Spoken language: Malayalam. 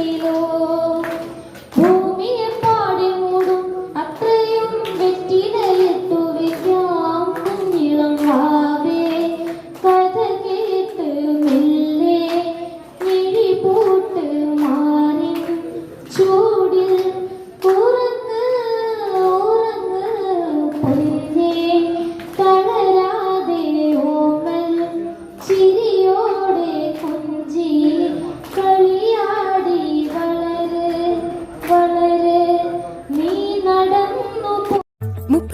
വെള്ളത്തിലോ ഭൂമിയെ പാടി മൂടും അത്രയും വെറ്റിലയിട്ടു വിദ്യാം കുഞ്ഞിളം ഭാവേ കഥ കേട്ട് മെല്ലെ നിഴി പൂട്ട് മാറി. ചൂടിൽ ഉറങ്ങ് ഉറങ്ങ് പല്ല്